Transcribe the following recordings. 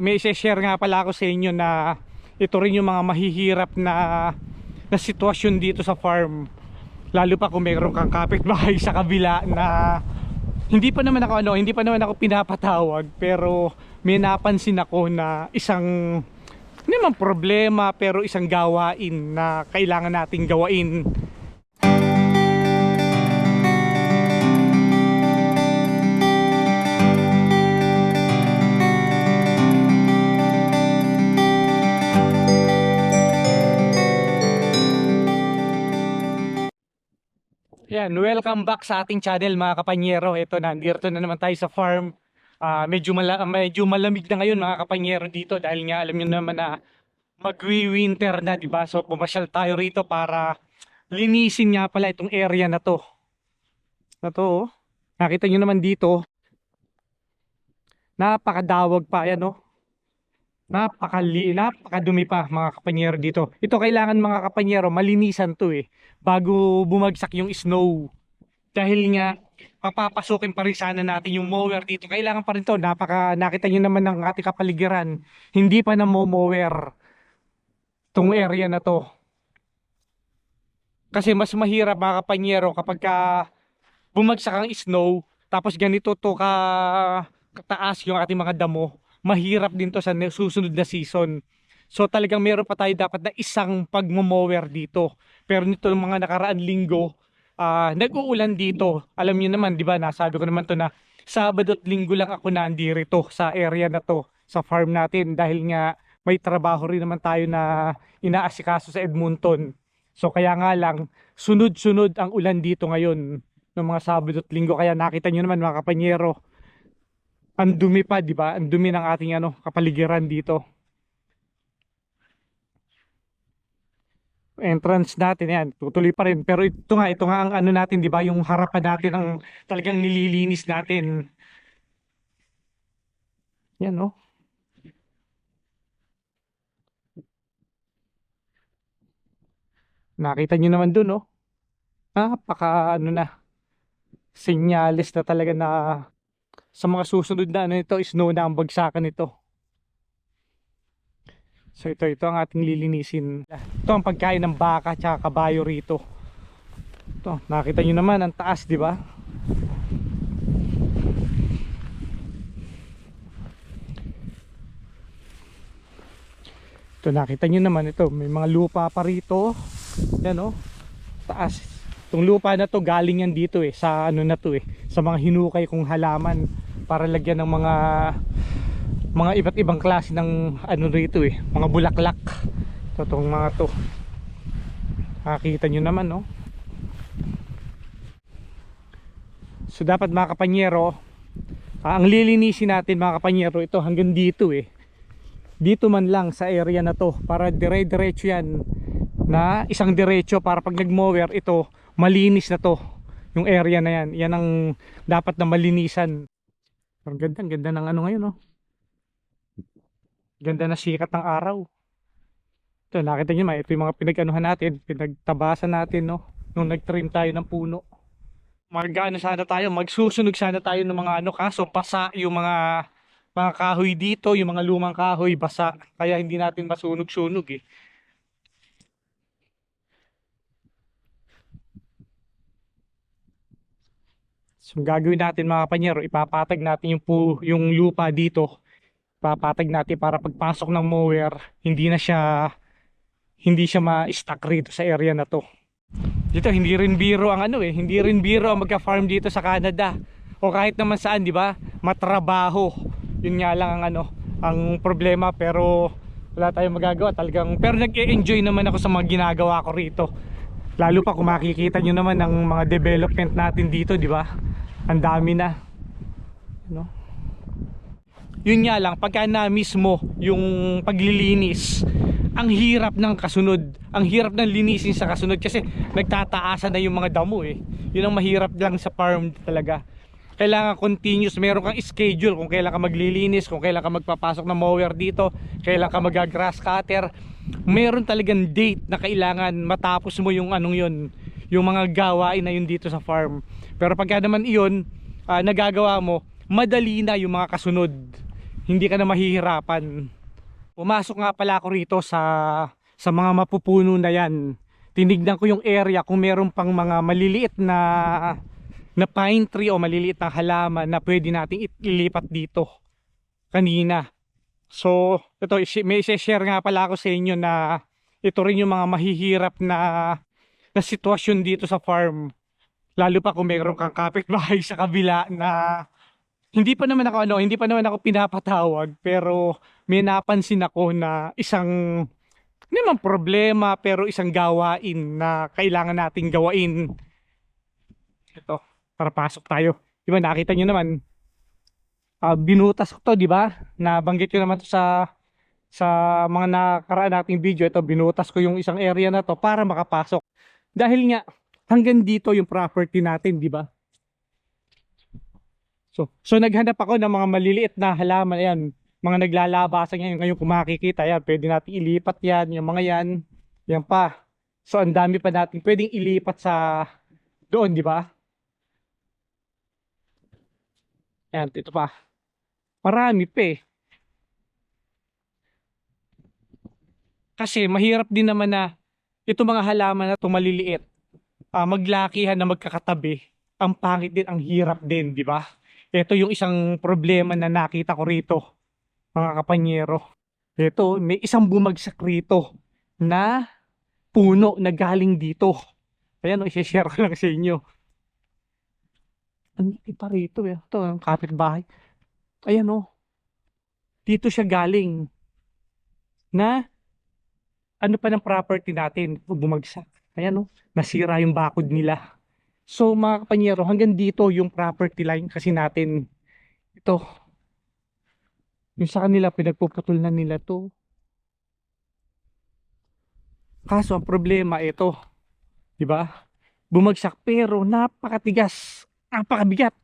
may share nga pala ako sa inyo na ito rin yung mga mahihirap na na sitwasyon dito sa farm. Lalo pa kung mayroon kang kapitbahay sa kabila na hindi pa naman ako ano, hindi pa naman ako pinapatawag pero may napansin ako na isang hindi naman problema pero isang gawain na kailangan nating gawain Yan, welcome back sa ating channel mga kapanyero. Ito na, nandito na naman tayo sa farm. Ah, medyo, mala medyo malamig na ngayon mga kapanyero dito dahil nga alam niyo naman na magwi-winter na, di ba? So pumasyal tayo rito para linisin nga pala itong area na to. Na to, oh. Nakita niyo naman dito. Napakadawag pa yan, oh. Napakali, napakadumi pa mga kapanyero dito. Ito kailangan mga kapanyero, malinisan to eh bago bumagsak yung snow. Dahil nga, papapasukin pa rin sana natin yung mower dito. Kailangan pa rin to. Napaka, nakita nyo naman ng ating kapaligiran. Hindi pa na mower tong area na to. Kasi mas mahirap mga kapanyero kapag ka bumagsak ang snow, tapos ganito to ka kataas yung ating mga damo, mahirap din to sa susunod na season. So talagang meron pa tayo dapat na isang pagmo-mower dito. Pero nito mga nakaraan linggo, ah, nag-uulan dito. Alam niyo naman, 'di ba? Nasabi ko naman to na Sabado at linggo lang ako nandirito sa area na to, sa farm natin dahil nga may trabaho rin naman tayo na inaasikaso sa Edmonton. So kaya nga lang, sunod-sunod ang ulan dito ngayon ng mga Sabado at linggo. Kaya nakita niyo naman mga kapanyero, ang dumi pa, 'di ba? Ang dumi ng ating ano, kapaligiran dito. entrance natin yan, tutuloy pa rin. Pero ito nga, ito nga ang ano natin, di ba? Yung harapan natin ang talagang nililinis natin. Yan, no? Nakita nyo naman dun, no? Napaka, ano na, senyales na talaga na sa mga susunod na ano ito, snow na ang bagsakan nito. So ito, ito ang ating lilinisin. Ito ang pagkain ng baka at kabayo rito. Ito, nakita nyo naman ang taas, di ba? Ito, nakita nyo naman ito. May mga lupa pa rito. Yan oh. Taas. Itong lupa na to galing yan dito eh. Sa ano na to eh. Sa mga hinukay kong halaman para lagyan ng mga mga iba't ibang klase ng ano rito eh, mga bulaklak. Totong mga to. Nakikita nyo naman no. So dapat mga kapanyero, ah, ang lilinisin natin mga kapanyero ito hanggang dito eh. Dito man lang sa area na to para dire-diretso yan na isang diretso para pag nag-mower ito malinis na to yung area na yan. Yan ang dapat na malinisan. Ang ganda, ang ganda ng ano ngayon no. Ganda na sikat ng araw. Ito, nakita nyo ito yung mga pinag-anuhan natin, pinagtabasan natin, no? Nung nag-trim tayo ng puno. Mag-ano sana tayo, magsusunog sana tayo ng mga ano, kaso basa yung mga mga kahoy dito, yung mga lumang kahoy, basa. Kaya hindi natin masunog-sunog eh. So, gagawin natin mga kapanyero, ipapatag natin yung, pu- yung lupa dito. Papatag natin para pagpasok ng mower hindi na siya hindi siya ma-stuck rito sa area na to. Dito hindi rin biro ang ano eh hindi rin biro ang magka-farm dito sa Canada. O kahit naman saan di ba? Matrabaho. Yun nga lang ang ano ang problema. Pero wala tayong magagawa talagang pero nag-enjoy naman ako sa mga ginagawa ko rito. Lalo pa kung makikita nyo naman ang mga development natin dito di ba ang dami na. No yun nga lang pagka na mismo yung paglilinis ang hirap ng kasunod. Ang hirap ng linisin sa kasunod kasi nagtataasan na yung mga damo eh. Yun ang mahirap lang sa farm talaga. Kailangan continuous meron kang schedule kung kailan ka maglilinis kung kailan ka magpapasok ng mower dito kailan ka mag-grass cutter. Meron talagang date na kailangan matapos mo yung anong yun yung mga gawain na yun dito sa farm pero pagka naman iyon ah, nagagawa mo madali na yung mga kasunod hindi ka na mahihirapan. Pumasok nga pala ako rito sa sa mga mapupuno na yan. Tinignan ko yung area kung meron pang mga maliliit na na pine tree o maliliit na halaman na pwede nating ilipat dito kanina. So, ito, may share nga pala ako sa inyo na ito rin yung mga mahihirap na na sitwasyon dito sa farm. Lalo pa kung meron kang kapitbahay sa kabila na hindi pa naman ako ano, hindi pa naman ako pinapatawag pero may napansin ako na isang hindi naman problema pero isang gawain na kailangan nating gawain. Ito, para pasok tayo. Di ba nakita nyo naman, ah, binutas ko to, di ba? Nabanggit ko naman to sa sa mga nakaraan nating video. Ito, binutas ko yung isang area na to para makapasok. Dahil nga, hanggang dito yung property natin, di ba? So, so naghanap ako ng mga maliliit na halaman. Ayan, mga naglalabasan yan. Ngayon kung makikita yan, pwede natin ilipat yan. Yung mga yan, yan pa. So, ang dami pa natin pwedeng ilipat sa doon, di ba? Ayan, ito pa. Marami pa eh. Kasi mahirap din naman na ito mga halaman na ito maliliit, ah, maglakihan na magkakatabi. Ang pangit din, ang hirap din, di ba? Ito yung isang problema na nakita ko rito, mga kapanyero. Ito, may isang bumagsak rito na puno na galing dito. Ayan, o, share ko lang sa inyo. Ang pa rito, eh. Ito, ang kapitbahay. Ayan, o. Dito siya galing. Na, ano pa ng property natin, bumagsak. Ayan, o. Nasira yung bakod nila. So mga kapanyero, hanggang dito yung property line kasi natin ito. Yung sa kanila, pinagpuputol na nila to. Kaso ang problema ito, 'di ba? Bumagsak pero napakatigas, napakabigat.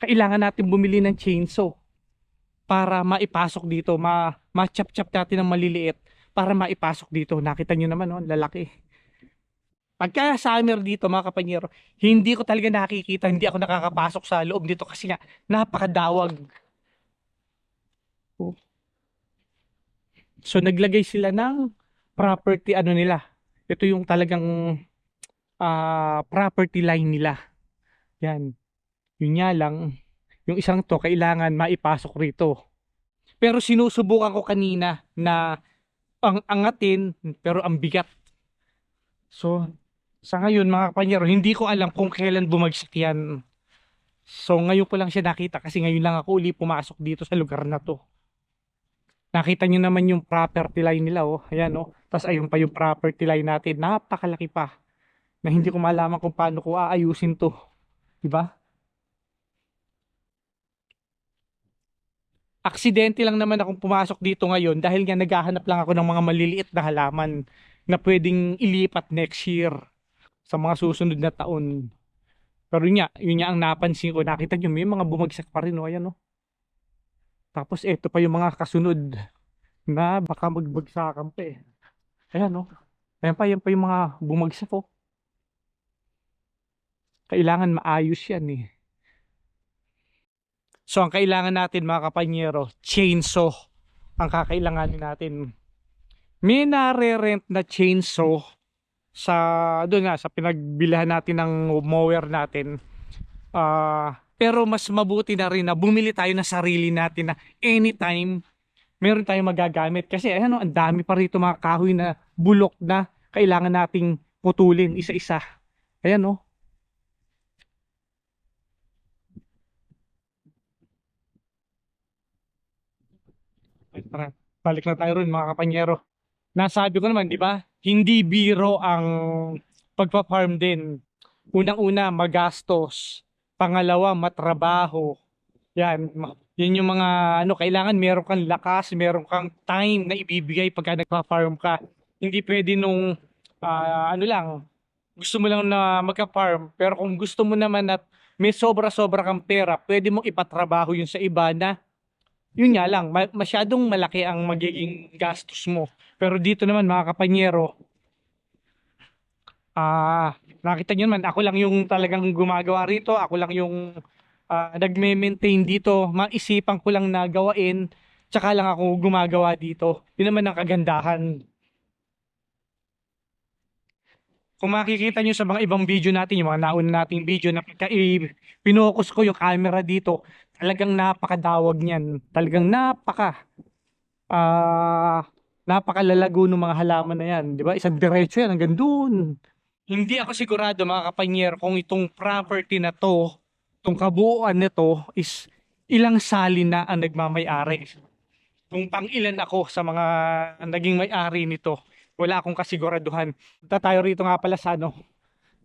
Kailangan natin bumili ng chainsaw para maipasok dito, ma ma-chop-chop natin ng maliliit para maipasok dito. Nakita nyo naman, oh, lalaki. Pagka summer dito mga kapanyero, hindi ko talaga nakikita, hindi ako nakakapasok sa loob dito kasi nga napakadawag. Oh. So naglagay sila ng property ano nila. Ito yung talagang ah, property line nila. Yan. Yun nga lang, yung isang to kailangan maipasok rito. Pero sinusubukan ko kanina na ang angatin pero ang bigat. So, sa ngayon mga kapanyero, hindi ko alam kung kailan bumagsak yan. So ngayon ko lang siya nakita kasi ngayon lang ako uli pumasok dito sa lugar na to. Nakita nyo naman yung property line nila oh. Ayan oh. Tapos ayun pa yung property line natin. Napakalaki pa. Na hindi ko malaman kung paano ko aayusin to. Diba? Aksidente lang naman akong pumasok dito ngayon dahil nga naghahanap lang ako ng mga maliliit na halaman na pwedeng ilipat next year sa mga susunod na taon. Pero nga, yun nga ang napansin ko. Nakita nyo, may mga bumagsak pa rin. O, ayan o. Tapos eto pa yung mga kasunod na baka magbagsakan pa eh. Ayan o. Ayan pa, yan pa yung mga bumagsak o. Kailangan maayos yan eh. So, ang kailangan natin mga kapanyero, chainsaw ang kakailanganin natin. May nare-rent na chainsaw sa doon nga sa pinagbilihan natin ng mower natin. Ah, pero mas mabuti na rin na bumili tayo ng sarili natin na anytime meron tayong magagamit kasi ano ang dami pa rito mga kahoy na bulok na kailangan nating putulin isa-isa. Ayan oh. Tara, balik na tayo ron mga kapanyero. Nasabi ko naman, di ba? Hindi biro ang pagpa-farm din. Unang-una, magastos. Pangalawa, matrabaho. Yan, yun yung mga ano, kailangan meron kang lakas, meron kang time na ibibigay pagka nagpa-farm ka. Hindi pwede nung ah, ano lang, gusto mo lang na magka-farm, pero kung gusto mo naman at may sobra-sobra kang pera, pwede mong ipatrabaho yun sa iba na yun nga lang, ma- masyadong malaki ang magiging gastos mo. Pero dito naman mga kapanyero, ah, nakita nyo naman, ako lang yung talagang gumagawa rito, ako lang yung ah, nagme-maintain dito, maisipan ko lang na gawain tsaka lang ako gumagawa dito. Yun naman ang kagandahan. Kung makikita nyo sa mga ibang video natin, yung mga nauna nating video na pagka pinokus ko yung camera dito, talagang napakadawag niyan. Talagang napaka ah napakalalago ng mga halaman na yan. Di ba? Isang diretso yan hanggang doon. Hindi ako sigurado mga kapanyer kung itong property na to, itong kabuuan nito is ilang sali na ang nagmamay-ari. Kung pang ilan ako sa mga naging may-ari nito, wala akong kasiguraduhan. Punta tayo rito nga pala sa ano,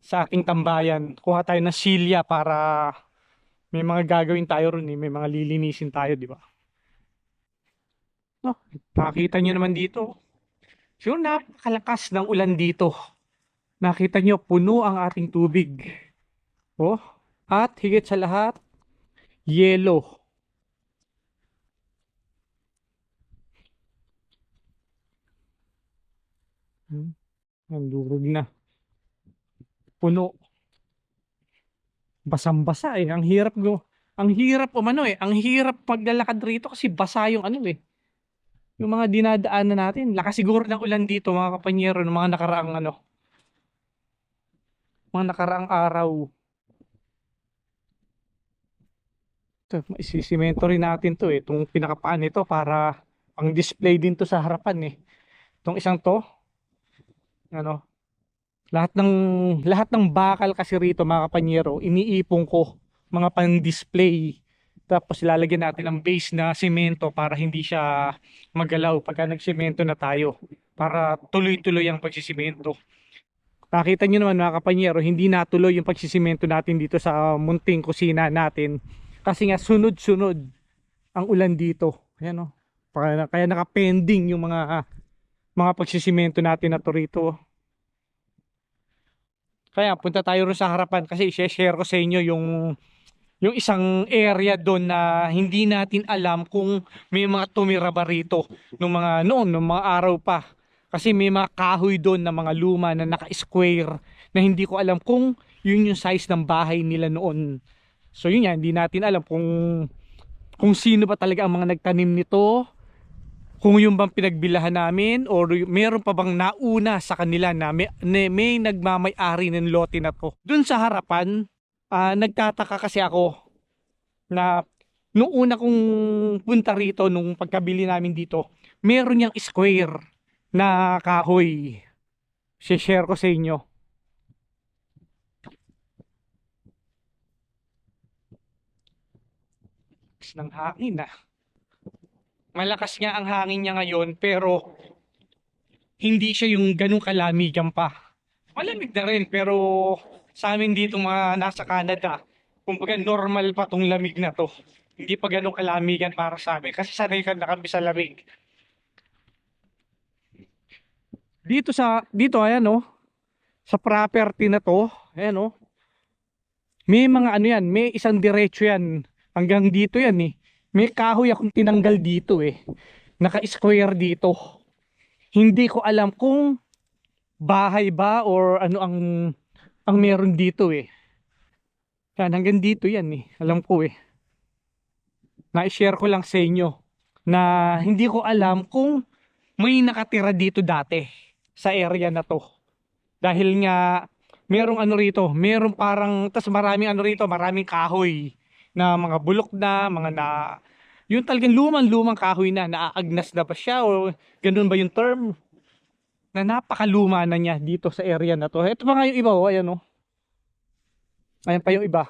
sa ating tambayan. Kuha tayo ng silya para may mga gagawin tayo ron eh. May mga lilinisin tayo, di ba? No, nakita nyo naman dito. Siguro napakalakas ng ulan dito. Nakita nyo, puno ang ating tubig. Oh, at higit sa lahat, yellow. Hmm, ang durog na. Puno. Basang-basa eh. Ang hirap go. Ang hirap umano eh. Ang hirap paglalakad rito kasi basa yung ano eh. Yung mga dinadaanan natin. Lakas siguro ng ulan dito mga kapanyero ng mga nakaraang ano. Mga nakaraang araw. Ito, isisimento rin natin to eh. Itong pinakapaan nito para pang display din to sa harapan eh. Itong isang to. Ano. Lahat ng lahat ng bakal kasi rito mga kapanyero, iniipon ko mga pang display. Tapos ilalagyan natin ang base na semento para hindi siya magalaw pagka nagsemento na tayo. Para tuloy-tuloy ang pagsisimento. Nakita nyo naman mga kapanyero, hindi natuloy yung pagsisimento natin dito sa munting kusina natin. Kasi nga sunod-sunod ang ulan dito. Ayan o. Kaya, kaya nakapending yung mga mga pagsisimento natin na to rito. Kaya punta tayo rin sa harapan kasi i-share ko sa inyo yung yung isang area doon na hindi natin alam kung may mga tumira ba rito nung mga noon, nung mga araw pa. Kasi may mga kahoy doon na mga luma na naka-square na hindi ko alam kung yun yung size ng bahay nila noon. So yun yan, hindi natin alam kung kung sino ba talaga ang mga nagtanim nito, kung yung bang pinagbilahan namin or meron pa bang nauna sa kanila na may, na may nagmamay-ari ng lote na to. Doon sa harapan, ah, nagtataka kasi ako na nung una kong punta rito, nung pagkabili namin dito, meron yung square na kahoy. share ko sa inyo. Ng hangin ah. Malakas nga ang hangin niya ngayon pero hindi siya yung ganung kalamigan pa. Malamig na rin pero sa amin dito mga nasa Canada, kumbaga normal pa tong lamig na to. Hindi pa ganung kalamigan para sa amin kasi sanay ka na kami sa lamig. Dito sa dito ayan oh, sa property na to, ayan oh. May mga ano yan, may isang diretso yan. Hanggang dito yan eh. May kahoy akong tinanggal dito eh. Naka-square dito. Hindi ko alam kung bahay ba or ano ang ang meron dito eh. Yan, hanggang dito yan eh. Alam ko eh. Na-share ko lang sa inyo na hindi ko alam kung may nakatira dito dati sa area na to. Dahil nga merong ano rito, merong parang tas maraming ano rito, maraming kahoy na mga bulok na, mga na yung talagang lumang-lumang kahoy na, naaagnas na ba siya o ganun ba yung term? Na napakaluma na niya dito sa area na to. Ito pa nga yung iba, oh, ayan oh. Ayan pa yung iba.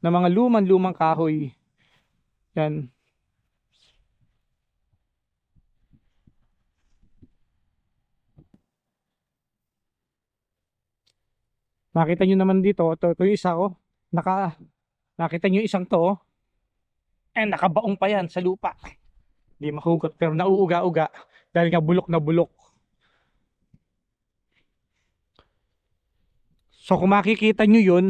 Na mga lumang-lumang kahoy. Yan. Nakita nyo naman dito, ito, ito yung isa ko. Naka, nakita nyo isang to. oh. Eh, nakabaong pa yan sa lupa. Hindi mahugot, pero nauuga-uga. Dahil nga bulok na bulok. So kung makikita nyo yun,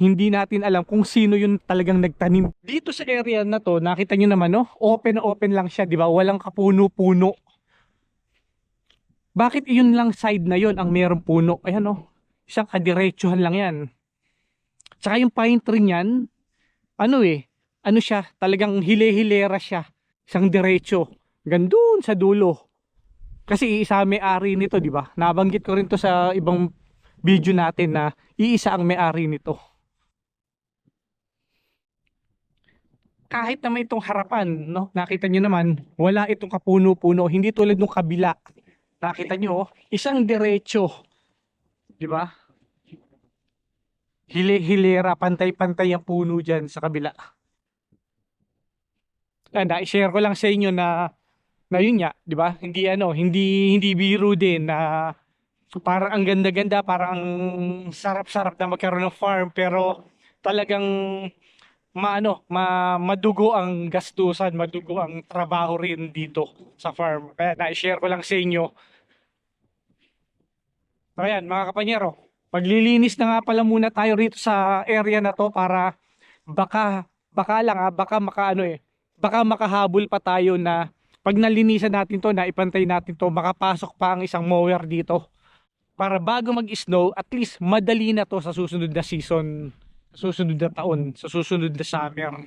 hindi natin alam kung sino yung talagang nagtanim. Dito sa area na to, nakita nyo naman, no? Open na open lang siya, di ba? Walang kapuno-puno. Bakit yun lang side na yun ang merong puno? Ayan, no? Isang kadiretsuhan lang yan. Tsaka yung pine tree niyan, ano eh, ano siya, talagang hile-hilera siya. Isang diretso. Gandun sa dulo. Kasi iisa may-ari nito, di ba? Nabanggit ko rin to sa ibang video natin na iisa ang may-ari nito. Kahit naman itong harapan, no? Nakita nyo naman, wala itong kapuno-puno. Hindi tulad ng kabila. Nakita nyo, oh, isang diretso. Di ba? Hili-hilera, pantay-pantay ang puno dyan sa kabila. Ah, na-share ko lang sa inyo na na yun nga, 'di ba? Hindi ano, hindi hindi biro din na parang ang ganda-ganda, parang ang sarap-sarap na magkaroon ng farm pero talagang maano, ma madugo ang gastusan, madugo ang trabaho rin dito sa farm. Kaya na-share ko lang sa inyo. Ayan, mga kapanyero, maglilinis na nga pala muna tayo rito sa area na to para baka baka lang ah, baka makaano eh, baka makahabol pa tayo na pag nalinisan natin to, na ipantay natin to, makapasok pa ang isang mower dito. Para bago mag-snow, at least madali na to sa susunod na season, sa susunod na taon, sa susunod na summer.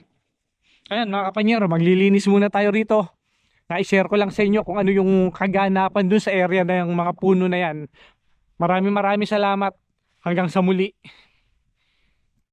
Ayan mga kapanyero, maglilinis muna tayo rito. Na-share ko lang sa inyo kung ano yung kaganapan dun sa area na yung mga puno na yan. Maraming maraming salamat. Hanggang sa muli.